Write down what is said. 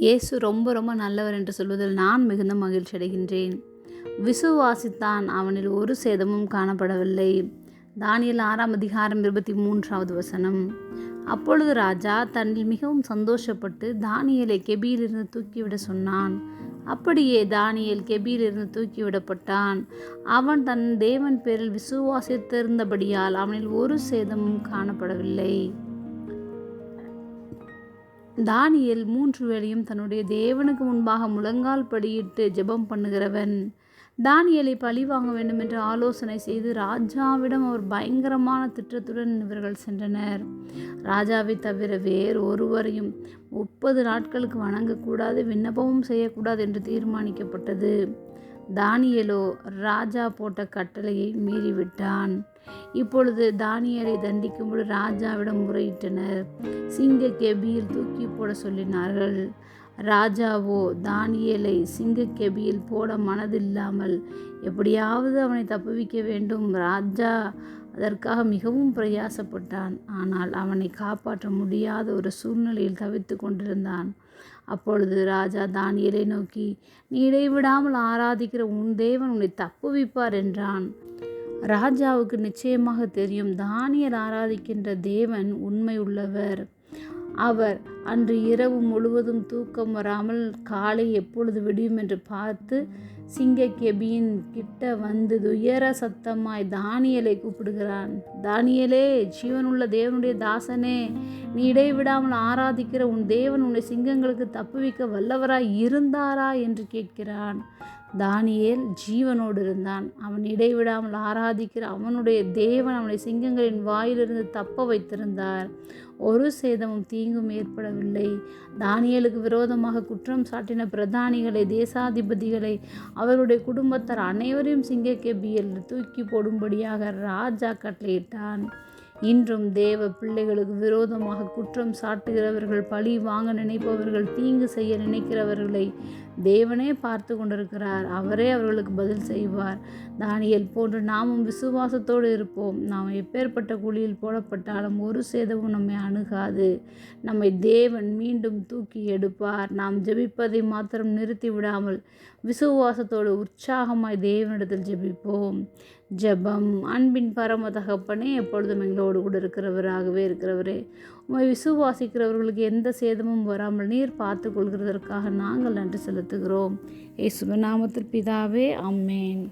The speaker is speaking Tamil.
இயேசு ரொம்ப ரொம்ப நல்லவர் என்று சொல்வதில் நான் மிகுந்த மகிழ்ச்சி அடைகின்றேன். விசுவாசித்தான் அவனில் ஒரு சேதமும் காணப்படவில்லை. தானியல் ஆறாம் அதிகாரம் இருபத்தி மூன்றாவது வசனம். அப்பொழுது ராஜா தன்னில் மிகவும் சந்தோஷப்பட்டு தானியலை கெபியிலிருந்து தூக்கிவிட சொன்னான். அப்படியே தானியல் கெபியிலிருந்து தூக்கிவிடப்பட்டான். அவன் தன் தேவன் பேரில் விசுவாசித்திருந்தபடியால் அவனில் ஒரு சேதமும் காணப்படவில்லை. தானியல் மூன்று வேளையும் தன்னுடைய தேவனுக்கு முன்பாக முழங்கால் படியிட்டு ஜெபம் பண்ணுகிறவன். தானியலை பழி வாங்க வேண்டும் என்று ஆலோசனை செய்து ராஜாவிடம் அவர் பயங்கரமான திட்டத்துடன் இவர்கள் சென்றனர். ராஜாவை தவிர வேறு ஒருவரையும் முப்பது நாட்களுக்கு வணங்கக்கூடாது விண்ணப்பமும் செய்யக்கூடாது என்று தீர்மானிக்கப்பட்டது. தானியலோ ராஜா போட்ட கட்டளையை மீறிவிட்டான். இப்பொழுது தானியலை தண்டிக்கும்போது ராஜாவிடம் முறையிட்டனர். சிங்க கெபியில் தூக்கி போட சொல்லினார்கள். ராஜாவோ தானியலை சிங்க கெபியில் போட மனதில்லாமல் எப்படியாவது அவனை தப்புவிக்க வேண்டும். ராஜா அதற்காக மிகவும் பிரயாசப்பட்டான். ஆனால் அவனை காப்பாற்ற முடியாத ஒரு சூழ்நிலையில் தவித்து கொண்டிருந்தான். அப்பொழுது ராஜா தானியலை நோக்கி நீ இடைவிடாமல் ஆராதிக்கிற உன் தேவன் உன்னை தப்புவிப்பார் என்றான். ராஜாவுக்கு நிச்சயமாக தெரியும் தானியல் ஆராதிக்கின்ற தேவன் உண்மை உள்ளவர் அவர் அன்று இரவு முழுவதும் தூக்கம் வராமல் காலை எப்பொழுது விடியும் என்று பார்த்து சிங்கக்கெபியின் கிட்ட வந்து துயர சத்தமாய் தானியலை கூப்பிடுகிறான். தானியலே ஜீவனுள்ள தேவனுடைய தாசனே நீ இடைவிடாமல் ஆராதிக்கிற உன் தேவன் உன்னை சிங்கங்களுக்கு தப்புவிக்க வல்லவராய் இருந்தாரா? என்று கேட்கிறான். தானியேல் ஜீவனோடு இருந்தான். அவன் இடைவிடாமல் ஆராதிக்கிற அவனுடைய தேவன் அவனை சிங்கங்களின் வாயிலிருந்து தப்ப வைத்திருந்தார். ஒரு சேதமும் தீங்கும் ஏற்படவில்லை. தானியலுக்கு விரோதமாக குற்றம் சாட்டின பிரதானிகளை தேசாதிபதிகளை அவருடைய குடும்பத்தார் அனைவரையும் சிங்கக்கெபியில் தூக்கி போடும்படியாக ராஜா கட்டளையிட்டான். இன்றும் தேவ பிள்ளைகளுக்கு விரோதமாக குற்றம் சாட்டுகிறவர்கள் பழி வாங்க நினைப்பவர்கள் தீங்கு செய்ய நினைக்கிறவர்களை தேவனே பார்த்து கொண்டிருக்கிறார். அவரே அவர்களுக்கு பதில் செய்வார். தானியல் போன்று நாமும் விசுவாசத்தோடு இருப்போம். நாம் எப்பேற்பட்ட குழியில் போடப்பட்டாலும் ஒரு சேதமும் நம்மை அணுகாது. நம்மை தேவன் மீண்டும் தூக்கி எடுப்பார். நாம் ஜெபிப்பதை மாத்திரம் நிறுத்தி விடாமல் விசுவாசத்தோடு உற்சாகமாய் தேவனிடத்தில் ஜெபிப்போம். ஜெபம். அன்பின் பரம தகப்பனே எப்பொழுதும் எங்களோடு கூட இருக்கிறவராகவே இருக்கிறவரே உண்மை விசுவாசிக்கிறவர்களுக்கு எந்த சேதமும் வராமல் நீர் பார்த்து கொள்கிறதற்காக நாங்கள் நன்றி செலுத்துகிறோம் இயேசுவின் நாமத்தில் பிதாவே அம்மேன்